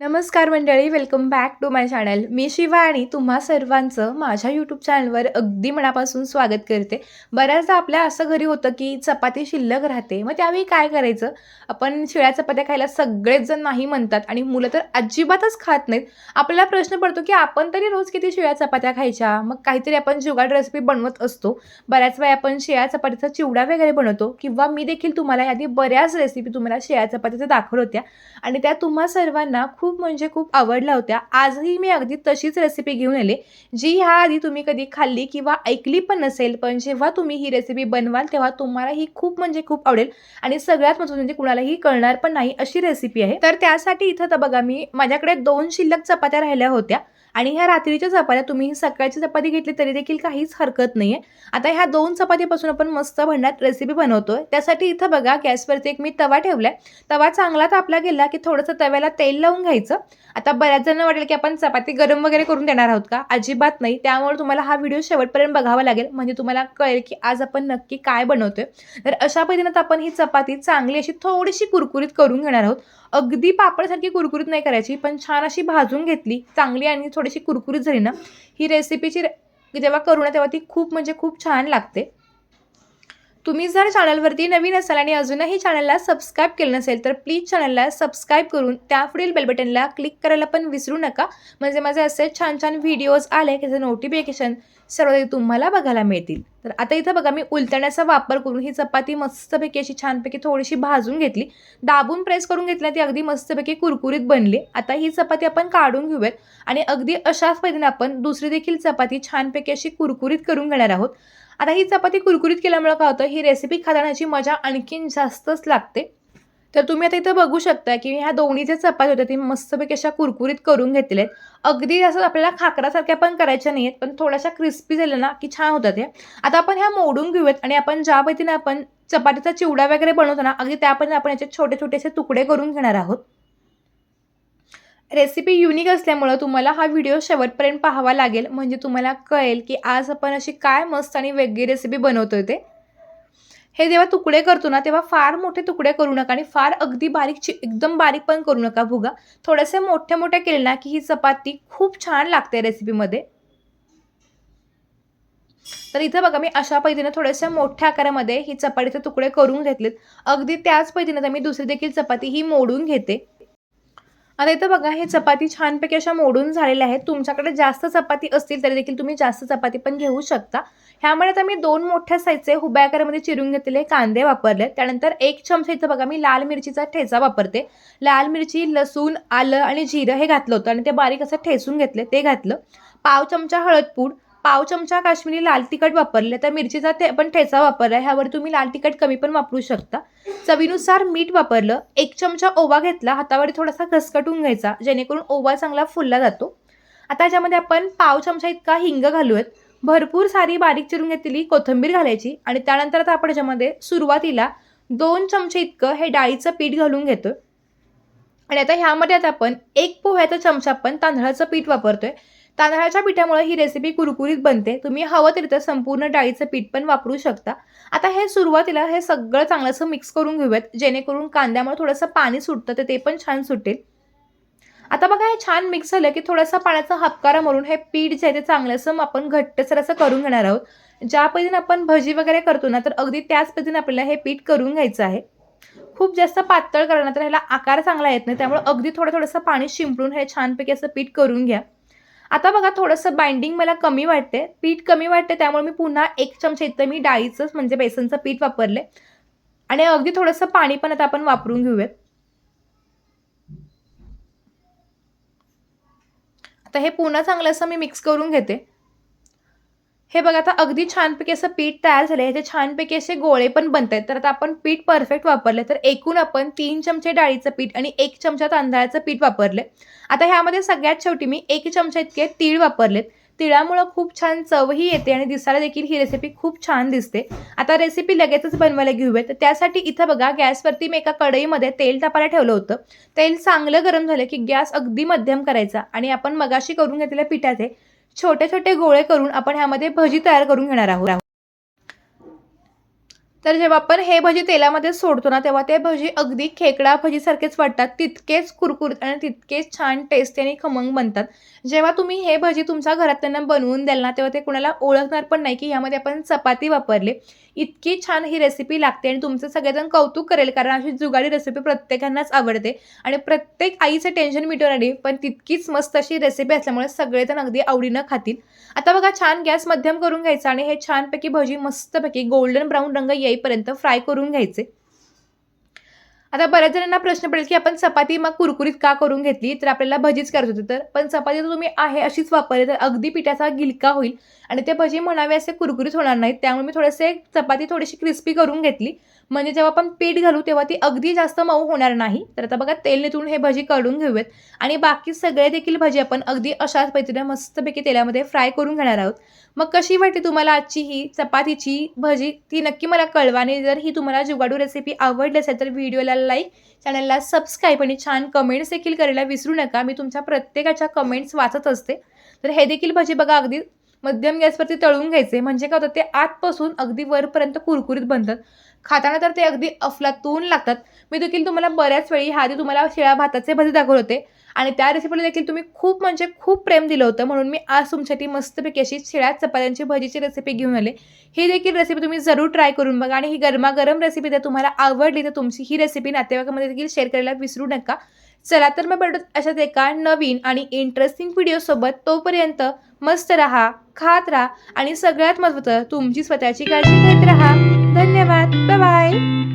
नमस्कार मंडळी welcome back to my channel मी शिवा आणि तुम्हा सर्वांचं माझ्या यूट्यूब चॅनलवर अगदी मनापासून स्वागत करते. बऱ्याचदा आपल्या असं घरी होतं की चपाती शिल्लक राहते मग त्यावेळी काय करायचं? आपण शिळ्या चपात्या खायला सगळेच जण नाही म्हणतात आणि मुलं तर अजिबातच खात नाहीत. आपल्याला प्रश्न पडतो की आपण तरी रोज किती शिळ्या चपात्या खायच्या? मग काहीतरी आपण जुगाड रेसिपी बनवत असतो. बऱ्याच वेळा आपण शिळ्या चपातीचा चिवडा वगैरे बनवतो किंवा मी देखील तुम्हाला यादी बऱ्याच रेसिपी तुम्हाला शिळ्या चपातीच्या दाखवत होत्या. आणि त्या तुम्हा सर्वांना खूप खूप म्हणजे खूप आवडल्या होत्या. आजही मी अगदी तशीच रेसिपी घेऊन आले. जी ह्या आधी तुम्ही कधी खाल्ली किंवा ऐकली पण नसेल पण जेव्हा तुम्ही ही रेसिपी बनवाल तेव्हा तुम्हाला ही खूप म्हणजे खूप आवडेल. आणि सगळ्यात महत्त्वाचं म्हणजे कुणालाही कळणार पण नाही अशी रेसिपी आहे. तर त्यासाठी इथं तर बघा मी माझ्याकडे दोन शिल्लक चपात्या राहिल्या होत्या. आणि ह्या रात्रीच्या चपात्या तुम्ही सकाळची चपाती घेतली तरी देखील काहीच हरकत नाही आहे आता ह्या दोन चपातीपासून आपण मस्त भंडात रेसिपी बनवतो आहे त्यासाठी इथं बघा गॅसवरती एक मी तवा ठेवलाय. तवा चांगला तापला गेला की थोडंसं तव्याला तेल लावून घ्यायचं. आता बऱ्याच जणांना वाटेल की आपण चपाती गरम वगैरे करून देणार आहोत का? अजिबात नाही. त्यामुळे तुम्हाला हा व्हिडिओ शेवटपर्यंत बघावा लागेल. म्हणजे तुम्हाला कळेल की आज आपण नक्की काय बनवतोय. तर अशा पद्धतीनं आपण ही चपाती चांगली अशी थोडीशी कुरकुरीत करून घेणार आहोत. अगदी पापडसारखी कुरकुरीत नाही करायची पण छान अशी भाजून घेतली चांगली आणि थोडीशी कुरकुरीत झाली ना ही रेसिपीची जेव्हा करू ना तेव्हा ती खूप म्हणजे खूप छान लागते. तुम्ही जर चॅनलवरती नवीन असाल आणि अजूनही चॅनलला सबस्क्राईब केलं नसेल तर प्लीज चॅनलला सबस्क्राईब करून त्या पुढील बेलबटनला क्लिक करायला पण विसरू नका. म्हणजे माझे असे छान छान व्हिडिओज आले की त्याचं नोटिफिकेशन सर्व तुम्हाला बघायला मिळतील. तर आता इथं बघा मी उलटण्याचा वापर करून ही चपाती मस्तपैकी अशी छानपैकी थोडीशी भाजून घेतली. दाबून प्रेस करून घेतली ती अगदी मस्तपैकी कुरकुरीत बनली. आता ही चपाती आपण काढून घेऊयात आणि अगदी अशाच पद्धतीने आपण दुसरी देखील चपाती छानपैकी अशी कुरकुरीत करून घेणार आहोत. आता ही चपाती कुरकुरीत केल्यामुळे काय होतं ही रेसिपी खाताण्याची मजा आणखीन जास्तच लागते. तर तुम्ही आता इथं बघू शकता की ह्या दोन्ही जे चपात्या होत्या ती मस्तपैकी अशा कुरकुरीत करून घेतलेल्या आहेत. अगदी असं आपल्याला खाकरासारख्या पण करायच्या नाही आहेत पण थोड्याशा क्रिस्पी झाल्या ना की छान होतात हे आता आपण ह्या मोडून घेऊयात आणि आपण ज्या पद्धतीने आपण चपातीचा चिवडा वगैरे बनवतो ना अगदी त्या पद्धतीने आपण याचे छोटे छोटेसे तुकडे करून घेणार आहोत. रेसिपी युनिक असल्यामुळं तुम्हाला हा व्हिडिओ शेवटपर्यंत पाहावा लागेल. म्हणजे तुम्हाला कळेल की आज आपण अशी काय मस्त आणि वेगळी रेसिपी बनवतोय ते. हे जेव्हा तुकडे करतो ना तेव्हा फार मोठे तुकडे करू नका आणि फार अगदी बारीकची एकदम बारीक पण करू नका भुगा. थोडेसे मोठ्या मोठ्या केले ना की ही चपाती खूप छान लागते रेसिपीमध्ये तर इथं बघा मी अशा पद्धतीने थोड्याशा मोठ्या आकारामध्ये ही चपातीचे तुकडे करून घेतलेत. अगदी त्याच पद्धतीने मी दुसरी देखील चपाती ही मोडून घेते. आता इथं बघा हे चपाती छानपैकी अशा मोडून झालेल्या आहेत. तुमच्याकडे जास्त चपाती असतील तरी देखील तुम्ही जास्त चपाती पण घेऊ शकता. ह्यामुळे आता मी दोन मोठ्या साईजचे हुब्या आकारामध्ये चिरून घेतलेले कांदे वापरले. त्यानंतर एक चमचा इथं बघा मी लाल मिरचीचा ठेचा वापरते. लाल मिरची लसूण आलं आणि जिरं हे घातलं होतं आणि ते बारीक असं ठेचून घेतले ते घातलं. पाव चमचा हळद पूड पाव चमचा काश्मीरी लाल तिखट वापरले तर मिरचीचा ते पण ठेचा वापरला. ह्यावर तुम्ही लाल तिखट कमी पण वापरू शकता. चवीनुसार मीठ वापरलं. एक चमचा ओवा घेतला. हातावर थोडासा घसकटून घ्यायचा. जेणेकरून ओवा चांगला फुलला जातो. आता याच्यामध्ये आपण पाव चमचा इतका हिंग घालूयात. भरपूर सारी बारीक चिरून घेतलेली कोथिंबीर घालायची आणि त्यानंतर आता आपण याच्यामध्ये सुरुवातीला दोन चमचे इतकं हे डाळीचं पीठ घालून घेतो आणि आता ह्यामध्ये आता आपण एक पोह्याचा चमचा आपण तांदळाचं पीठ वापरतोय. तांदळाच्या पिठामुळे ही रेसिपी कुरकुरीत बनते. तुम्ही हवं तरी तर संपूर्ण डाळीचं पीठ पण वापरू शकता. आता हे सुरुवातीला हे सगळं चांगलंसं मिक्स करून घेऊयात. जेणेकरून कांद्यामुळे थोडंसं पाणी सुटतं तर ते पण छान सुटेल. आता बघा हे छान मिक्स झालं की थोडासा पाण्याचा हापकारा मारून हे पीठ जे आहे ते चांगलंसं आपण घट्टसर असं करून घेणार आहोत. ज्या पद्धतीने आपण भजी वगैरे करतो ना तर अगदी त्याच पद्धतीने आपल्याला हे पीठ करून घ्यायचं आहे. खूप जास्त पातळ करणार तर ह्याला आकार चांगला येत नाही. त्यामुळे अगदी थोडं थोडंसं पाणी शिंपडून हे छानपैकी असं पीठ करून घ्या. आता बघा थोडंसं बाइंडिंग मला कमी वाटते पीठ कमी वाटते त्यामुळे मी पुन्हा एक चमचा इथं मी डाळीचंच म्हणजे बेसनचं पीठ वापरले आणि अगदी थोडंसं पाणी पण आता आपण वापरून घेऊयात. आता हे पुन्हा चांगलं असं मी मिक्स करून घेते. हे बघा आता अगदी छानपैकी असं पीठ तयार झालं ह्याचे छानपैकी असे गोळे पण बनत आहेत तर आता आपण पीठ परफेक्ट वापरले तर एकूण आपण तीन चमचे डाळीचं पीठ आणि एक चमचा तांदळाचं पीठ वापरले आता ह्यामध्ये सगळ्यात शेवटी मी एक चमचा इतके तीळ वापरलेत. तिळामुळं खूप छान चवही येते आणि दिसायला देखील ही रेसिपी खूप छान दिसते. आता रेसिपी लगेचच बनवायला घेऊयात. तर त्यासाठी इथं बघा गॅसवरती मी एका कढईमध्ये तेल तापायला ठेवलं होतं. तेल चांगलं गरम झालं की गॅस अगदी मध्यम करायचा आणि आपण मगाशी करून घेतलेल्या पिठाचे छोटे छोटे गोळे करून आपण ह्यामध्ये भजी तयार करून घेणार आहोत. तर जेव्हा आपण हे भजी तेलामध्ये सोडतो ना तेव्हा ते भजी अगदी खेकडा भजीसारखेच वाटतात. तितकेच कुरकुरीत आणि तितकेच छान टेस्टी आणि खमंग बनतात. जेव्हा तुम्ही हे भजी तुमच्या घरात त्यांना बनवून द्याल ना तेव्हा ते कुणाला ओळखणार पण नाही की ह्यामध्ये आपण चपाती वापरली. इतकी छान ही रेसिपी लागते आणि तुमचं सगळेजण कौतुक करेल कारण अशी जुगाडी रेसिपी प्रत्येकांनाच आवडते. आणि प्रत्येक आईचं टेन्शन मिटवणारी पण तितकीच मस्त अशी रेसिपी असल्यामुळे सगळेजण अगदी आवडीनं खातील. आता बघा छान गॅस मध्यम करून घ्यायचा आणि हे छानपैकी भजी मस्तपैकी गोल्डन ब्राऊन रंग येईल. येईपर्यंत फ्राय करून घ्यायचे. आता बऱ्याच जणांना प्रश्न पडेल की आपण चपाती मग कुरकुरीत का करून घेतली? तर आपल्याला भजीच करत होती. तर पण चपाती जर तुम्ही आहे अशीच वापरली तर अगदी पिठाचा गिलका होईल. आणि ते भजी म्हणावे असे कुरकुरीत होणार नाहीत. त्यामुळे मी थोडेसे चपाती थोडीशी क्रिस्पी करून घेतली. म्हणजे जेव्हा आपण पीठ घालू तेव्हा ती अगदी जास्त मऊ होणार नाही. तर आता बघा तेल निथून हे भजी काढून घेऊयात. आणि बाकी सगळे देखील भजी आपण अगदी अशाच पद्धतीने मस्तपैकी तेलामध्ये फ्राय करून घेणार आहोत. मग कशी वाटते तुम्हाला आजची ही चपातीची भजी? ती नक्की मला कळवा. आणि जर ही तुम्हाला जुगाडू रेसिपी आवडली असेल तर व्हिडिओला लाईक चॅनलला सबस्क्राईब आणि छान कमेंट्स देखील करायला विसरू नका. मी तुमच्या प्रत्येकाच्या कमेंट्स वाचत असते. तर हे देखील भजी बघा अगदी मध्यम गॅसवरती तळून घ्यायचे. म्हणजे काय होतं ते आतपासून अगदी वरपर्यंत कुरकुरीत बनतात. खाताना तर ते अगदी अफलातून लागतात. मी देखील तुम्हाला बऱ्याच वेळी ह्या आधी तुम्हाला शिळ्या भाताचे भजे दाखवले होते. आणि त्या रेसिपीला देखील तुम्ही खूप म्हणजे खूप प्रेम दिलं होतं. म्हणून मी आज तुमच्यासाठी मस्तपैकी अशी शिळ्या चपात्यांची भजीची रेसिपी घेऊन आले. ही देखील रेसिपी तुम्ही जरूर ट्राय करून बघा. आणि ही गरमागरम रेसिपी जर तुम्हाला आवडली तर तुमची ही रेसिपी नातेवाईकामध्ये देखील शेअर करायला विसरू नका. चला तर मग भेटूत अशाच एका नवीन आणि इंटरेस्टिंग व्हिडिओसोबत तोपर्यंत मस्त राहा खात राहा आणि सगळ्यात महत्त्वाचं तुमची स्वतःची काळजी घेत राहा. धन्यवाद. Bye bye